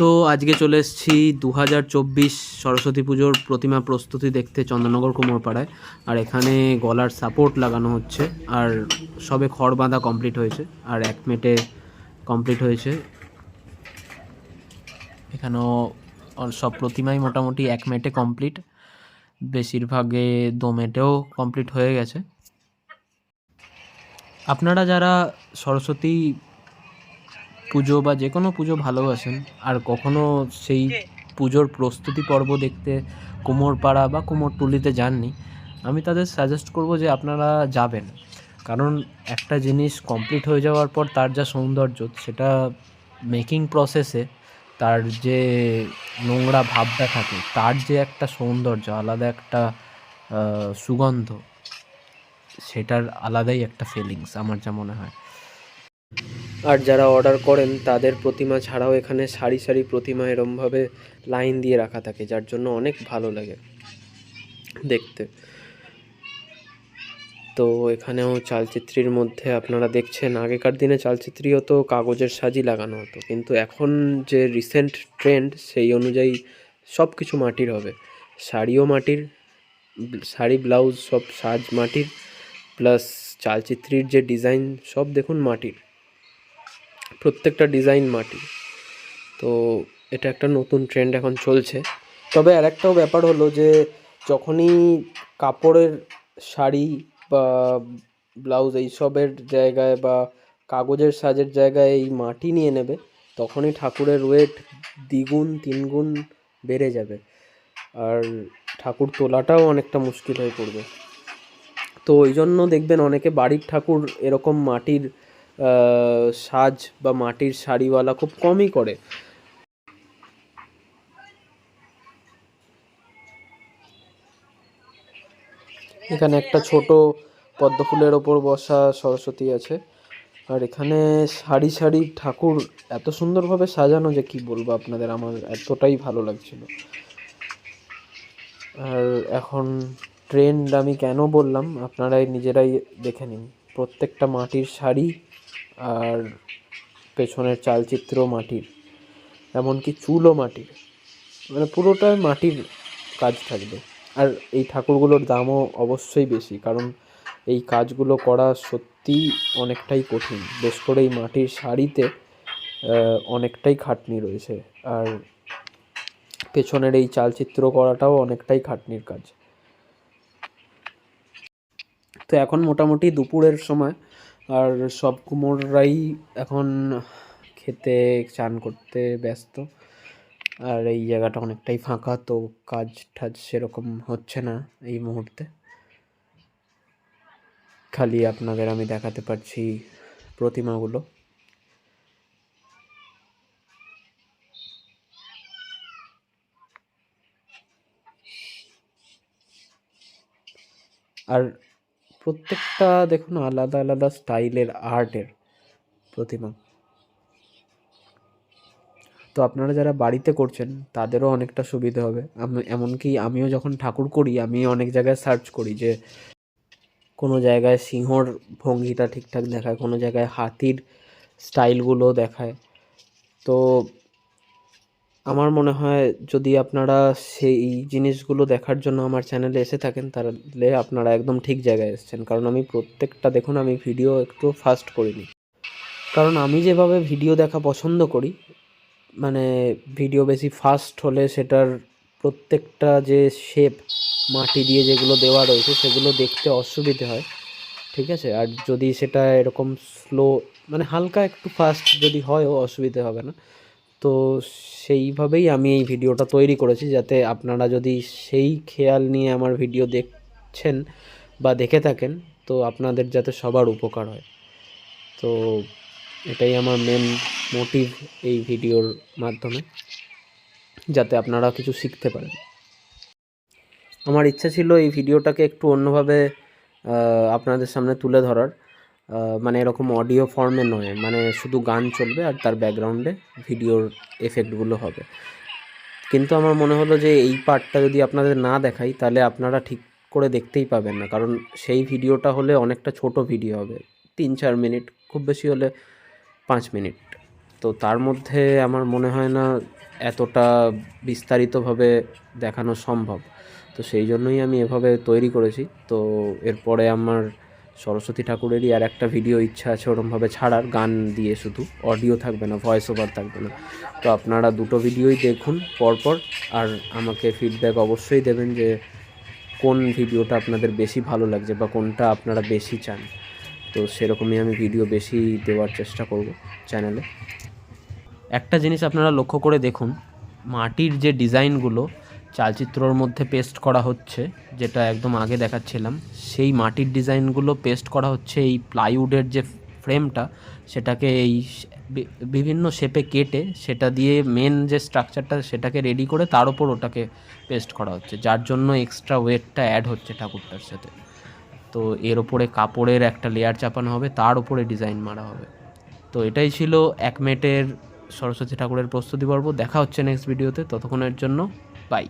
তো আজকে চলে এসেছি দু হাজার চব্বিশ সরস্বতী পুজোর প্রতিমা প্রস্তুতি দেখতে চন্দননগর কুমোরপাড়ায়। আর এখানে গলার সাপোর্ট লাগানো হচ্ছে। আর সবে খড় বাঁধা কমপ্লিট হয়েছে। আর এক মেটে কমপ্লিট হয়েছে। এখানেও সব প্রতিমাই মোটামুটি এক মেটে কমপ্লিট বেশিরভাগে দো মেটেও কমপ্লিট হয়ে গেছে। আপনারা যারা সরস্বতী পুজো বা যে কোনো পুজো ভালোবাসেন। আর কখনো সেই পুজোর প্রস্তুতি পর্ব দেখতে কুমোরপাড়া বা কুমোরটুলিতে যাননি। আমি তাদের সাজেস্ট করব যে আপনারা যাবেন। কারণ একটা জিনিস কমপ্লিট হয়ে যাওয়ার পর তার যা সৌন্দর্য সেটা মেকিং প্রসেসে তার যে নোংরা ভাবটা থাকে তার যে একটা সৌন্দর্য আলাদা একটা সুগন্ধ সেটার আলাদাই একটা ফিলিংস আমার যা মনে হয়। আর যারা অর্ডার করেন, তাদের প্রতিমা ছাড়াও এখানে সারি সারি প্রতিমা এরমভাবে লাইন দিয়ে রাখা থাকে, যার জন্য অনেক ভালো লাগে দেখতে। তো এখানেও চালচিত্রির মধ্যে আপনারা দেখছেন, আগেকার দিনে চালচিত্রি হতো কাগজের সাজি লাগানো হতো, কিন্তু এখন যে রিসেন্ট ট্রেন্ড সেই অনুযায়ী সব কিছু মাটির হবে। শাড়িও মাটির, শাড়ি ব্লাউজ সব সাজ মাটির প্লাস চালচিত্রির যে ডিজাইন সব দেখুন মাটির। প্রত্যেকটা ডিজাইন মাটি। তো এটা একটা নতুন ট্রেন্ড এখন চলছে। তবে আর একটাও ব্যাপার হলো যে, যখনই কাপড়ের শাড়ি বা ব্লাউজ এইসবের জায়গায় বা কাগজের সাজের জায়গায় এই মাটি নিয়ে নেবে, তখনই ঠাকুরের ওয়েট দ্বিগুণ, তিনগুণ বেড়ে যাবে। আর ঠাকুর তোলাটাও অনেকটা মুশকিল হয়ে পড়বে। তো ওই জন্য দেখবেন অনেকে বাড়ির ঠাকুর এরকম মাটির সাজ বা মাটির শাড়িওয়ালা খুব কমই করে। এখানে একটা ছোট পদ্ম ফুলের ওপর বসা সরস্বতী আছে। আর এখানে সারি সারি ঠাকুর এত সুন্দরভাবে সাজানো যে কি বলব আপনাদের, আমার এতটাই ভালো লাগছিল। আর এখন ট্রেন্ড আমি কেন বললাম, আপনারাই নিজেরাই দেখে নিন। প্রত্যেকটা মাটির শাড়ি আর পেছনের চালচিত্র মাটির, এমনকি চুলও মাটির। মানে পুরোটাই মাটির কাজ থাকবে। আর এই ঠাকুরগুলোর দামও অবশ্যই বেশি, কারণ এই কাজগুলো করা সত্যিই অনেকটাই কঠিন। বেশ করে এই মাটির শাড়িতে অনেকটাই খাটনি রয়েছে। আর পেছনের এই চালচিত্র করাটাও অনেকটাই খাটনির কাজ। তো এখন মোটামুটি দুপুরের সময় আর সব কুমোররাই এখন খেতে চান করতে ব্যস্ত। আর এই জায়গাটা অনেকটাই ফাঁকা, তো কাজ টাজ সেরকম হচ্ছে না এই মুহূর্তে। খালি আপনাদের আমি দেখাতে পারছি প্রতিমাগুলো। আর প্রত্যেকটা দেখুন আলাদা আলাদা স্টাইলের আর্টের প্রতিমা। তো আপনারা যারা বাড়িতে করছেন, তাদেরও অনেকটা সুবিধা হবে। এমনকি আমিও যখন ঠাকুর করি, আমি অনেক জায়গায় সার্চ করি যে কোনো জায়গায় সিংহর ভঙ্গিটা ঠিকঠাক দেখায়, কোনো জায়গায় হাতির স্টাইলগুলো দেখায়। তো আমার মনে হয় যদি আপনারা সেই জিনিসগুলো দেখার জন্য আমার চ্যানেলে এসে থাকেন, তাহলে আপনারা একদম ঠিক জায়গায় এসেছেন। কারণ আমি প্রত্যেকটা, দেখুন, আমি ভিডিও একটু ফাস্ট করিনি। কারণ আমি যেভাবে ভিডিও দেখা পছন্দ করি মানে ভিডিও বেশি ফাস্ট হলে সেটার প্রত্যেকটা যে শেপ, মাটি দিয়ে যেগুলো দেওয়া রয়েছে, সেগুলো দেখতে অসুবিধে হয়। ঠিক আছে? আর যদি সেটা এরকম স্লো মানে হালকা একটু ফাস্ট যদি হয়ও অসুবিধে হবে না। তো সেইভাবেই আমি এই ভিডিওটা তৈরি করেছি যাতে আপনারা যদি সেই খেয়াল নিয়ে আমার ভিডিও দেখছেন বা দেখে থাকেন, তো আপনাদের যাতে সবার উপকার হয়। তো এটাই আমার মেন মোটিভ এই ভিডিওর মাধ্যমে, যাতে আপনারা কিছু শিখতে পারেন। আমার ইচ্ছা ছিল এই ভিডিওটাকে একটু অন্যভাবে আপনাদের সামনে তুলে ধরার। মানে এরকম অডিও ফর্মে নয়। মানে শুধু গান চলবে আর তার ব্যাকগ্রাউন্ডে ভিডিওর এফেক্টগুলো হবে। কিন্তু আমার মনে হলো যে এই পার্টটা যদি আপনাদের না দেখাই, তাহলে আপনারা ঠিক করে দেখতেই পাবেন না। কারণ সেই ভিডিওটা হলে অনেকটা ছোট ভিডিও হবে। তিন চার মিনিট খুব বেশি হলে পাঁচ মিনিট তো তার মধ্যে আমার মনে হয় না এতটা বিস্তারিতভাবে দেখানো সম্ভব। তো সেই জন্যই আমি এভাবে তৈরি করেছি। তো এরপরে আমার সরস্বতী ঠাকুরেরই আর একটা ভিডিও ইচ্ছা আছে ওরমভাবে ছাড়ার, গান দিয়ে শুধু। অডিও থাকবে না ভয়েস ওভার থাকবে না। তো আপনারা দুটো ভিডিওই দেখুন পরপর, আর আমাকে ফিডব্যাক অবশ্যই দেবেন যে কোন ভিডিওটা আপনাদের বেশি ভালো লাগছে বা কোনটা আপনারা বেশি চান। তো সেরকমই আমি ভিডিও বেশি দেওয়ার চেষ্টা করব চ্যানেলে একটা জিনিস আপনারা লক্ষ্য করে দেখুন, মাটির যে ডিজাইনগুলো চালচিত্রর মধ্যে পেস্ট করা হচ্ছে, যেটা একদম আগে দেখাচ্ছিলাম। সেই মাটির ডিজাইনগুলো পেস্ট করা হচ্ছে, এই প্লাইউডের যে ফ্রেমটা সেটাকে এই বিভিন্ন শেপে কেটে, সেটা দিয়ে মেন যে স্ট্রাকচারটা সেটাকে রেডি করে তার উপর ওটাকে পেস্ট করা হচ্ছে। যার জন্য এক্সট্রা ওয়েটটা অ্যাড হচ্ছে ঠাকুরটার সাথে। তো এর ওপরে কাপড়ের একটা লেয়ার চাপানো হবে, তার উপরে ডিজাইন মারা হবে। তো এটাই ছিল এক মেটের সরস্বতী ঠাকুরের প্রস্তুতি পর্ব। দেখা হচ্ছে নেক্সট ভিডিওতে ততক্ষণের জন্য বাই